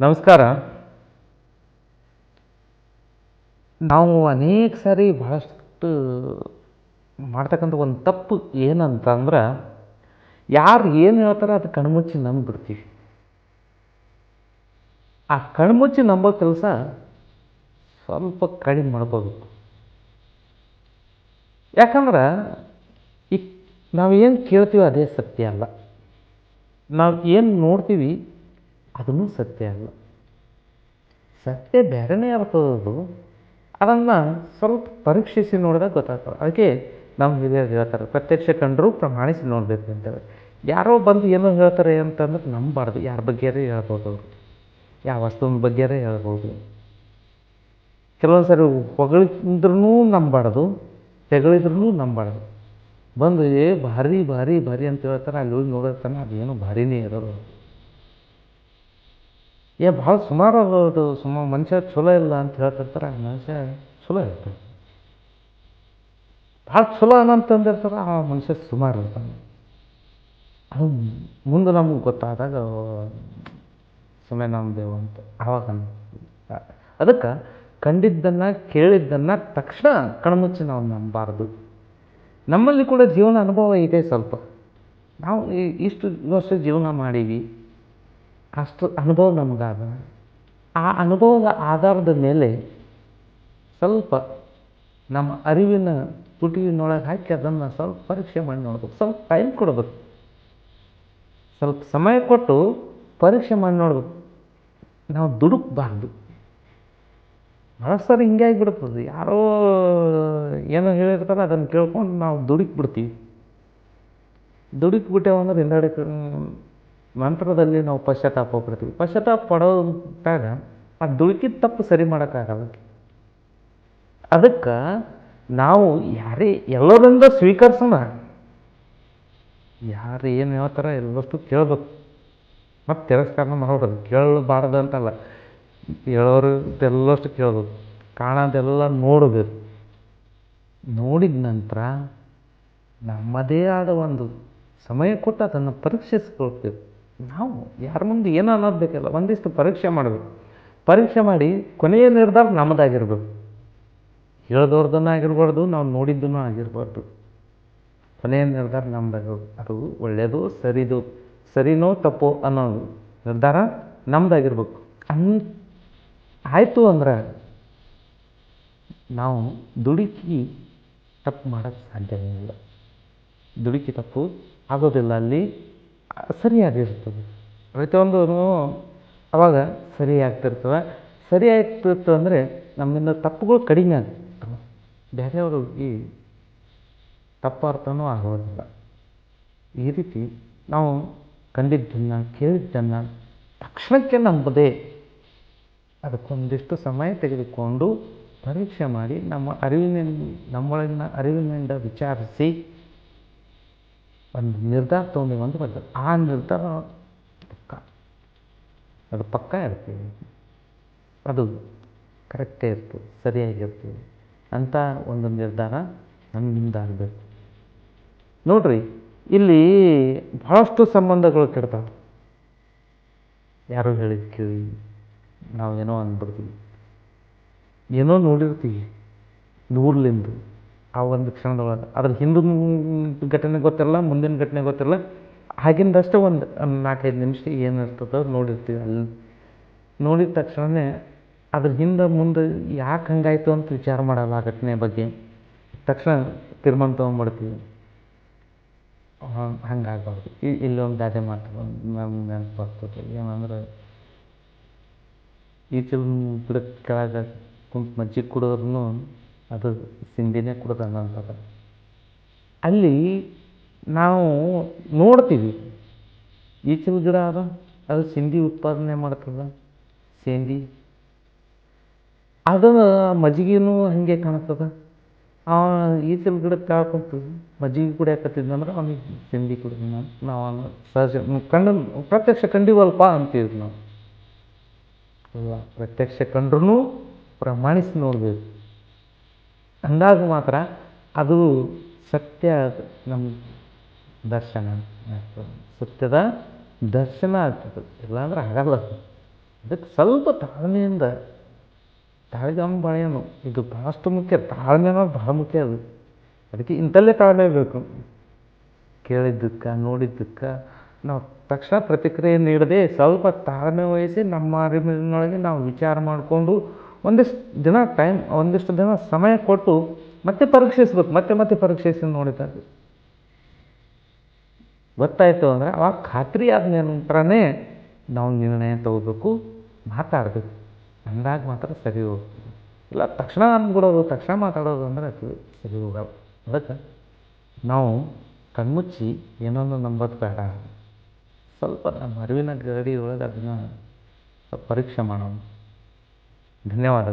ನಮಸ್ಕಾರ. ನಾವು ಅನೇಕ ಸಾರಿ ಭಾಳಷ್ಟು ಮಾಡ್ತಕ್ಕಂಥ ಒಂದು ತಪ್ಪು ಏನಂತಂದ್ರೆ, ಯಾರು ಏನು ಹೇಳ್ತಾರೆ ಅದು ಕಣ್ಮುಚ್ಚಿ ನಂಬಿಬಿಡ್ತೀವಿ. ಆ ಕಣ್ಮುಚ್ಚಿ ನಂಬೋ ಕೆಲಸ ಸ್ವಲ್ಪ ಕಡಿಮೆ ಮಾಡ್ಬೋದು. ಯಾಕಂದ್ರೆ, ಈ ನಾವೇನು ಕೇಳ್ತೀವಿ ಅದೇ ಸತ್ಯ ಅಲ್ಲ. ನಾವು ಏನು ನೋಡ್ತೀವಿ ಅದೂ ಸತ್ಯ ಅಲ್ಲ. ಸತ್ಯ ಬೇರೆನೇ ಇರ್ತದದು. ಅದನ್ನು ಸ್ವಲ್ಪ ಪರೀಕ್ಷಿಸಿ ನೋಡಿದಾಗ ಗೊತ್ತಾಗ್ತದೆ. ಅದಕ್ಕೆ ನಮ್ಮ ಹಿರಿಯರು ಹೇಳ್ತಾರೆ, ಪ್ರತ್ಯಕ್ಷ ಕಂಡರೂ ಪ್ರಮಾಣಿಸಿ ನೋಡಬೇಕು ಅಂತೇಳಿ. ಯಾರೋ ಬಂದು ಏನೋ ಹೇಳ್ತಾರೆ ಅಂತಂದ್ರೆ ನಂಬಾರ್ದು ಯಾರ ಬಗ್ಗೆಯಾರೇ ಹೇಳ್ಬೋದು ಅವರು. ಯಾವ ವಸ್ತುವಿನ ಬಗ್ಗೆರೇ ಹೇಳ್ಬೋದು. ಕೆಲವೊಂದು ಸರಿ ಹೊಗಳಿದ್ರೂ ನಂಬಾರ್ದು ತೆಗಳಿದ್ರೂ ನಂಬಬಾರ್ದು. ಬಂದು ಏ ಭಾರಿ ಭಾರಿ ಭಾರಿ ಅಂತ ಹೇಳ್ತಾರೆ. ಅಲ್ಲಿ ಹೋಗಿ ನೋಡಿರ್ತಾನೆ ಅದೇನು ಭಾರಿನೇ ಇರೋದು. ಏ, ಭಾಳ ಸುಮಾರು ಅದು ಸುಮಾರು ಮನುಷ್ಯ ಚಲೋ ಇಲ್ಲ ಅಂತ ಹೇಳ್ತಿರ್ತಾರೆ. ಮನುಷ್ಯ ಚಲೋ ಇರ್ತದೆ ಭಾಳ ಚಲೋ ಅನ್ನಂತಂದಿರ್ತಾರೆ ಆ ಮನುಷ್ಯ ಸುಮಾರು ಇರ್ತಾನೆ. ಅದು ಮುಂದೆ ನಮ್ಗೆ ಗೊತ್ತಾದಾಗ ಸುಮ್ಮನೆ ನಮ್ಮದೇವು ಅಂತ. ಆವಾಗ ಅದಕ್ಕೆ ಕಂಡಿದ್ದನ್ನು ಕೇಳಿದ್ದನ್ನು ತಕ್ಷಣ ಕಣ್ಮುಚ್ಚಿ ನಾವು ನಂಬಬಾರ್ದು ನಮ್ಮಲ್ಲಿ ಕೂಡ ಜೀವನ ಅನುಭವ ಇದೆ ಸ್ವಲ್ಪ. ನಾವು ಇಷ್ಟು ವರ್ಷ ಜೀವನ ಮಾಡೀವಿ. ಅಷ್ಟು ಅನುಭವ ನಮಗಾದ. ಆ ಅನುಭವದ ಆಧಾರದ ಮೇಲೆ ಸ್ವಲ್ಪ ನಮ್ಮ ಅರಿವಿನ ಪುಟಿನೊಳಗೆ ಹಾಕಿ ಅದನ್ನು ಸ್ವಲ್ಪ ಪರೀಕ್ಷೆ ಮಾಡಿ ನೋಡ್ಬೇಕು. ಸ್ವಲ್ಪ ಟೈಮ್ ಕೊಡ್ಬೇಕು. ಸ್ವಲ್ಪ ಸಮಯ ಕೊಟ್ಟು ಪರೀಕ್ಷೆ ಮಾಡಿ ನೋಡ್ಬೇಕು. ನಾವು ದುಡುಕಬಾರ್ದು. ಭಾಳ ಹಿಂಗೆ ಆಗಿಬಿಡ್ತದೆ. ಯಾರೋ ಏನೋ ಹೇಳಿರ್ತಾರೆ, ಅದನ್ನು ಕೇಳ್ಕೊಂಡು ನಾವು ದುಡುಕ್ಬಿಡ್ತೀವಿ. ದುಡುಕ್ಬಿಟ್ಟೇವು ಅಂದ್ರೆ ಹಿಂದಡೆ ನಂತರದಲ್ಲಿ ನಾವು ಪಶ್ಚಾತ್ತಾಪ ಪಡ್ತೀವಿ. ಪಶ್ಚಾತ್ತಾಪ ಪಡೋದಾಗ ಆ ದುಡುಕಿದ ತಪ್ಪು ಸರಿ ಮಾಡೋಕ್ಕಾಗಲ್ಲ ಅದಕ್ಕೆ. ನಾವು ಯಾರೇ ಎಲ್ಲರಿಂದ ಸ್ವೀಕರಿಸೋಣ, ಯಾರು ಏನು ಹೇಳ್ತಾರೆ ಎಲ್ಲಷ್ಟು ಕೇಳಬೇಕು. ಮತ್ತು ತಿರಸ್ಕಾರ ಮಾಡೋದು ಕೇಳಬಾರ್ದು ಅಂತಲ್ಲ. ಹೇಳೋರು ಎಲ್ಲಷ್ಟು ಕೇಳಬೇಕು ಕಾಣೋದೆಲ್ಲ ನೋಡಬೇಕು. ನೋಡಿದ ನಂತರ ನಮ್ಮದೇ ಆದ ಒಂದು ಸಮಯ ಕೊಟ್ಟು ಅದನ್ನು ಪರೀಕ್ಷಿಸ್ಕೊಳ್ಬೇಕು. ನಾವು ಯಾರ ಮುಂದೆ ಏನೋ ಅನ್ನೋದು ಬೇಕಲ್ಲ, ಒಂದಿಷ್ಟು ಪರೀಕ್ಷೆ ಮಾಡಬೇಕು ಪರೀಕ್ಷೆ ಮಾಡಿ ಕೊನೆಯ ನಿರ್ಧಾರ ನಮ್ಮದಾಗಿರ್ಬೇಕು ಹೇಳ್ದವ್ರದನ್ನು ಆಗಿರ್ಬಾರ್ದು, ನಾವು ನೋಡಿದ್ದನ್ನು ಆಗಿರಬಾರ್ದು. ಕೊನೆಯ ನಿರ್ಧಾರ ನಮ್ಮದಾಗಿರ್ಬೇಕು ಅದು ಒಳ್ಳೆಯದು ಸರಿದು, ಸರಿನೋ ತಪ್ಪೋ ಅನ್ನೋ ನಿರ್ಧಾರ ನಮ್ಮದಾಗಿರ್ಬೇಕು ಅನ್, ಆಯಿತು ಅಂದ್ರೆ ನಾವು ದುಡುಕಿ ತಪ್ಪು ಮಾಡೋಕ್ಕೆ ಸಾಧ್ಯವೇ ಇಲ್ಲ. ದುಡುಕಿ ತಪ್ಪು ಆಗೋದಿಲ್ಲ ಅಲ್ಲಿ. ಸರಿಯಾಗಿರ್ತದೆ ಪ್ರತಿಯೊಂದೂ ಅವಾಗ ಸರಿ ಆಗ್ತಿರ್ತವೆ ಸರಿ ಅಂದರೆ ನಮ್ಮಿಂದ ತಪ್ಪುಗಳು ಕಡಿಮೆ ಆಗ್ತಿರ್ತವೆ. ಬೇರೆಯವರು ತಪ್ಪು ಅರ್ಥನೂ ಆಗೋದಿಲ್ಲ. ಈ ರೀತಿ ನಾವು ಕಂಡಿದ್ದನ್ನು, ಕೇಳಿದ್ದನ್ನು ತಕ್ಷಣಕ್ಕೆ ನಂಬದೆ ಅದಕ್ಕೊಂದಿಷ್ಟು ಸಮಯ ತೆಗೆದುಕೊಂಡು ಪರೀಕ್ಷೆ ಮಾಡಿ ನಮ್ಮ ಅರಿವಿನ ನಮ್ಮೊಳಗಿನ ಅರಿವಿನಿಂದ ವಿಚಾರಿಸಿ ಒಂದು ನಿರ್ಧಾರ ತೊಗೊಂಡು ಒಂದು ಬಂದ ಆ ನಿರ್ಧಾರ ಪಕ್ಕ. ಅದು ಪಕ್ಕ ಇರ್ತೀವಿ ಅದು ಕರೆಕ್ಟೇ ಇರ್ತದೆ ಸರಿಯಾಗಿರ್ತದೆ ಅಂತ ಒಂದು ನಿರ್ಧಾರ ನಮ್ಮಿಂದ ಆಗಬೇಕು. ನೋಡ್ರಿ, ಇಲ್ಲಿ ಭಾಳಷ್ಟು ಸಂಬಂಧಗಳು ಕೆಡ್ತಾವೆ. ಯಾರೋ ಹೇಳಿದ ಕೇಳಿ ನಾವು ಏನೋ ಅಂದ್ಬಿಡ್ತೀವಿ. ಏನೋ ನೋಡಿರ್ತೀವಿ. ನೂರ್ಲಿಂದು. ಆ ಒಂದು ಕ್ಷಣದೊಳಗೆ. ಅದ್ರ ಹಿಂದಿನ ಘಟನೆ ಗೊತ್ತಿರಲ್ಲ, ಮುಂದಿನ ಘಟನೆ ಗೊತ್ತಿರಲ್ಲ. ಆಗಿಂದಷ್ಟೇ ಒಂದು ನಾಲ್ಕೈದು ನಿಮಿಷ ಏನಿರ್ತದೋ ನೋಡಿರ್ತೀವಿ ಅಲ್ಲಿ. ನೋಡಿದ ತಕ್ಷಣವೇ ಅದ್ರ ಹಿಂದೆ ಮುಂದೆ ಯಾಕೆ ಹಂಗಾಯಿತು ಅಂತ ವಿಚಾರ ಮಾಡಲ್ಲ ಆ ಘಟನೆ ಬಗ್ಗೆ. ತಕ್ಷಣ ತೀರ್ಮಾನ ತೊಗೊಂಡ್ಬಿಡ್ತೀವಿ. ಹಂಗಾಗಬಾರ್ದು. ಇಲ್ಲೊಂದು ಗಾದೆ ಮಾತು ನಮ್ಗೆ ನೆನಪು ಬರ್ತದೆ ಏನಂದ್ರೆ ಈಚಲ ಗಿಡದ ಕೆಳಗೆ ಕುಂತು ಮಜ್ಜಿಗೆ ಕುಡಿದ್ರೂ ಅದು ಸಿಂಧಿನೇ ಅಂತದ ಅಲ್ಲಿ ನಾವು ನೋಡ್ತೀವಿ. ಈಚಲು ಗಿಡ ಅದ, ಅದು ಸಿಂಧಿ ಉತ್ಪಾದನೆ ಮಾಡ್ತದ, ಸೇಂದಿ. ಅದು ಮಜ್ಜಿಗೆನೂ ಹಾಗೆ ಕಾಣ್ತದ. ಅವ ಈಚಲ ಗಿಡದ ಕೆಳಗೆ ಕುಂತು ಮಜ್ಜಿಗೆ ಕುಡಿಯಾಕತ್ತಿದ್ನಂದ್ರೆ ಅವ್ನಿಗೆ ಸಿಂಧಿ ಕುಡಿದ ನಾವು ಸಹಜ ಕಂಡು ಪ್ರತ್ಯಕ್ಷ ಕಂಡಿವಲ್ಪ ಅಂತೀವಿ ನಾವು. ಪ್ರತ್ಯಕ್ಷ ಕಂಡ್ರೂ ಪ್ರಮಾಣಿಸಿ ನೋಡಬೇಕು. ಅಂದಾಗ ಮಾತ್ರ ಅದು ಸತ್ಯ ನಮ್ಮ ದರ್ಶನ. ಸತ್ಯದ ದರ್ಶನ ಆಗ್ತದೆ. ಇಲ್ಲಾಂದ್ರೆ ಆಗಲ್ಲ ಅದು. ಅದಕ್ಕೆ ಸ್ವಲ್ಪ ತಾಳ್ಮೆಯಿಂದ ತಾಳ್ಗಮ್ಮ ಭಾಳ ಏನು ಇದು ಭಾಳಷ್ಟು ಮುಖ್ಯ. ತಾಳ್ಮೆ ಅನ್ನೋದು ಭಾಳ ಮುಖ್ಯ ಅದು. ಅದಕ್ಕೆ ಇಂಥಲ್ಲೇ ತಾಳ್ಮೆ ಬೇಕು. ಕೇಳಿದ್ದಕ್ಕೆ, ನೋಡಿದ್ದಕ್ಕೆ, ನಾವು ತಕ್ಷಣ ಪ್ರತಿಕ್ರಿಯೆ ನೀಡದೆ ಸ್ವಲ್ಪ ತಾಳ್ಮೆ ವಹಿಸಿ ನಮ್ಮ ಅರಿವಿನೊಳಗೆ ನಾವು ವಿಚಾರ ಮಾಡಿಕೊಂಡು ಒಂದಿಷ್ಟು ದಿನ ಟೈಮ್ ಒಂದಿಷ್ಟು ದಿನ ಸಮಯ ಕೊಟ್ಟು ಮತ್ತೆ ಪರೀಕ್ಷಿಸ್ಬೇಕು, ಮತ್ತೆ ಮತ್ತೆ ಪರೀಕ್ಷಿಸಿ ನೋಡಿದಾಗ. ಗೊತ್ತಾಯಿತು ಅಂದರೆ ಅವಾಗ ಖಾತ್ರಿ ಆದ ನಂತರನೇ ನಾವು ನಿರ್ಣಯ ತಗೋಬೇಕು, ಮಾತಾಡಬೇಕು. ಅಂದಾಗ ಮಾತ್ರ ಸರಿ ಹೋಗ್ತದೆ. ಇಲ್ಲ, ತಕ್ಷಣ ಅಂದ್ಬಿಡೋದು ತಕ್ಷಣ ಮಾತಾಡೋದು ಅಂದರೆ ಅದು ಸರಿ ಹೋಗಲ್ಲ. ಅದಕ್ಕೆ ನಾವು ಕಣ್ಮುಚ್ಚಿ ಏನೊಂದು ನಂಬೋದು ಬೇಡ. ಸ್ವಲ್ಪ ನಮ್ಮ ಅರಿವಿನ ಗಡಿ ಒಳಗೆ ಅದನ್ನು ಪರೀಕ್ಷೆ ಮಾಡೋಣ. धन्यवाद।